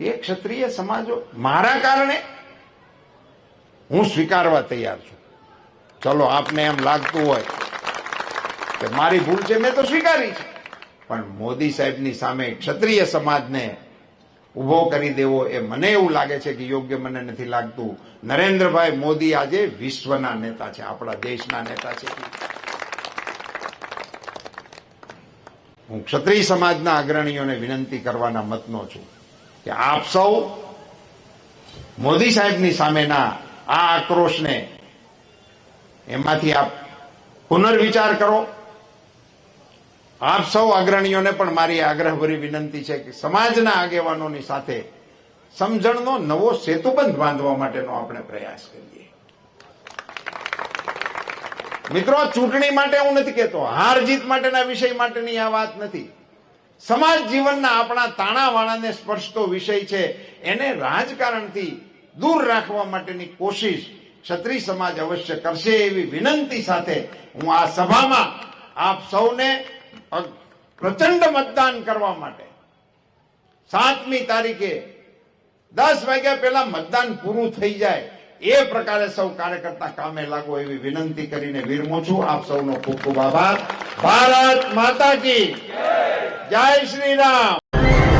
એ ક્ષત્રિય સમાજો મારા કારણે હું સ્વીકારવા તૈયાર છું. ચલો, આપને એમ લાગતું હોય કે મારી ભૂલ છે, મેં તો સ્વીકારી છે. પણ મોદી સાહેબની સામે ક્ષત્રિય સમાજને ઊભો કરી દેવો એ મને એવું લાગે છે કે યોગ્ય મને નથી લાગતું. નરેન્દ્રભાઈ મોદી આજે વિશ્વના નેતા છે, આપણા દેશના નેતા છે. હું ક્ષત્રિય સમાજના અગ્રણીઓને વિનંતી કરવાના મતનો છું. કે આપ સૌ મોદી સાહેબની સામેના આ આક્રોશને એમાંથી આપ પુનર્વિચાર કરો. આપ સૌ અગ્રણીઓને પણ મારી આગ્રહભરી વિનંતી છે કે સમાજના આગેવાનોની સાથે સમજણનો નવો સેતુબંધ બાંધવા માટેનો આપણે પ્રયાસ કરીએ. મિત્રો, ચૂંટણી માટે હું નથી કહેતો. હાર જીત માટેના વિષય માટેની આ વાત નથી. સમાજ જીવનના આપણા તાણાવાણાને સ્પર્શતો વિષય છે. એને રાજકારણથી દૂર રાખવા માટેની કોશિશ ક્ષત્રિય સમાજ અવશ્ય કરશે એવી વિનંતી સાથે હું આ સભામાં આપ સૌને પ્રચંડ મતદાન કરવા માટે સાતમી તારીખે દસ વાગ્યા પહેલા મતદાન પૂરું થઈ જાય એ પ્રકારે સૌ કાર્યકર્તા કામે લાગો એવી વિનંતી કરીને વિરમો છું. આપ સૌનો ખૂબ ખૂબ આભાર. ભારત માતા 嘉义县。